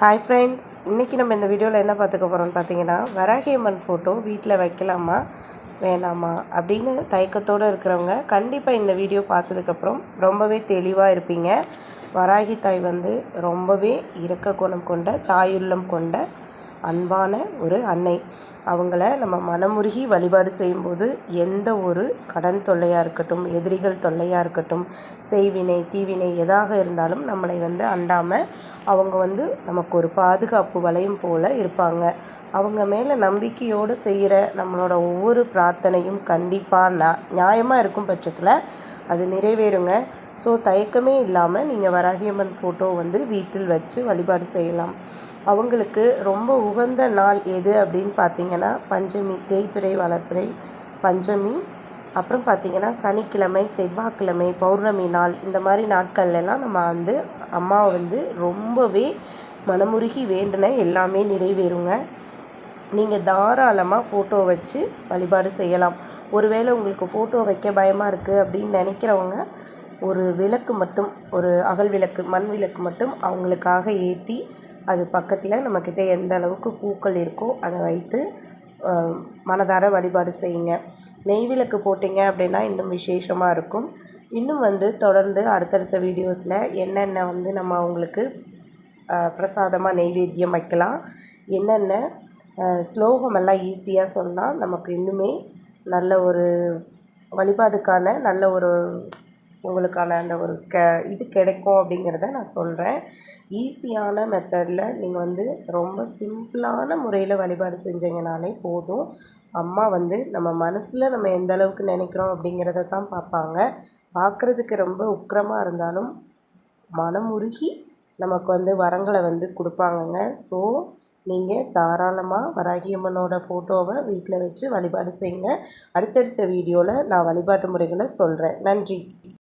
Hi friends இன்றைக்கி நம்ம இந்த வீடியோவில் என்ன பார்த்துக்க போகிறோம்னு பார்த்தீங்கன்னா வராகியம்மன் ஃபோட்டோ வீட்டில் வைக்கலாமா வேணாமா அப்படின்னு தயக்கத்தோடு இருக்கிறவங்க கண்டிப்பாக இந்த வீடியோ பார்த்ததுக்கப்புறம் ரொம்பவே தெளிவாக இருப்பீங்க. வராகி தாய் வந்து ரொம்பவே இரக்க குணம் கொண்ட தாயுள்ளம் கொண்ட அன்பான ஒரு அன்னை. அவங்கள நம்ம மனமுருகி வழிபாடு செய்யும்போது எந்த ஒரு கடன் தொல்லையாக இருக்கட்டும் எதிரிகள் தொல்லையாக இருக்கட்டும் செய்வினை தீவினை எதாக இருந்தாலும் நம்மளை வந்து அண்டாமல் அவங்க வந்து நமக்கு ஒரு பாதுகாப்பு வளையம் போல் இருப்பாங்க. அவங்க மேலே நம்பிக்கையோடு செய்கிற நம்மளோட ஒவ்வொரு பிரார்த்தனையும் கண்டிப்பாக ந நியாயமாக இருக்கும் பட்சத்தில் அது நிறைவேறுங்க. ஸோ தயக்கமே இல்லாமல் நீங்கள் வராகியம்மன் ஃபோட்டோ வந்து வீட்டில் வச்சு வழிபாடு செய்யலாம். அவங்களுக்கு ரொம்ப உகந்த நாள் எது அப்படின்னு பார்த்தீங்கன்னா பஞ்சமி தேய்பிறை வளர்ப்பிறை பஞ்சமி அப்புறம் பார்த்திங்கன்னா சனிக்கிழமை செவ்வாய்க்கிழமை பௌர்ணமி நாள் இந்த மாதிரி நாட்கள்லாம் நம்ம வந்து அம்மாவை வந்து ரொம்பவே மனமுருகி வேண்டின எல்லாமே நிறைவேறுங்க. நீங்கள் தாராளமாக ஃபோட்டோ வச்சு வழிபாடு செய்யலாம். ஒருவேளை உங்களுக்கு ஃபோட்டோ வைக்க பயமாக இருக்குது அப்படின்னு நினைக்கிறவங்க ஒரு விளக்கு மட்டும் ஒரு அகல் விளக்கு மண் விளக்கு மட்டும் அவங்களுக்காக ஏற்றி அது பக்கத்தில் நம்மக்கிட்ட எந்த அளவுக்கு பூக்கள் இருக்கோ அதை வைத்து மனதார வழிபாடு செய்யுங்க. நெய் விளக்கு போட்டிங்க அப்படின்னா இன்னும் விசேஷமாக இருக்கும். இன்னும் வந்து தொடர்ந்து அடுத்தடுத்த வீடியோஸில் என்னென்ன வந்து நம்ம அவங்களுக்கு பிரசாதமாக நெய்வேத்தியம் வைக்கலாம் என்னென்ன ஸ்லோகமெல்லாம் ஈஸியாக சொன்னால் நமக்கு இன்னுமே நல்ல ஒரு வழிபாடுக்கான நல்ல ஒரு உங்களுக்கான அந்த ஒரு க இது கிடைக்கும் அப்படிங்கிறத நான் சொல்கிறேன் ஈஸியான மெத்தடில் நீங்கள் வந்து ரொம்ப சிம்பிளான முறையில் வழிபாடு செஞ்சீங்கனாலே போதும். அம்மா வந்து நம்ம மனசில் நம்ம எந்த அளவுக்கு நினைக்கிறோம் அப்படிங்கிறத தான் பார்ப்பாங்க. பார்க்குறதுக்கு ரொம்ப உக்கிரமாக இருந்தாலும் மனமுருகி நமக்கு வந்து வரங்களை வந்து கொடுப்பாங்கங்க. ஸோ நீங்கள் தாராளமாக வராகியம்மனோட ஃபோட்டோவை வீட்டில் வச்சு வழிபாடு செய்யுங்க. அடுத்தடுத்த வீடியோவில் நான் வழிபாட்டு முறைகளை சொல்கிறேன் நன்றி.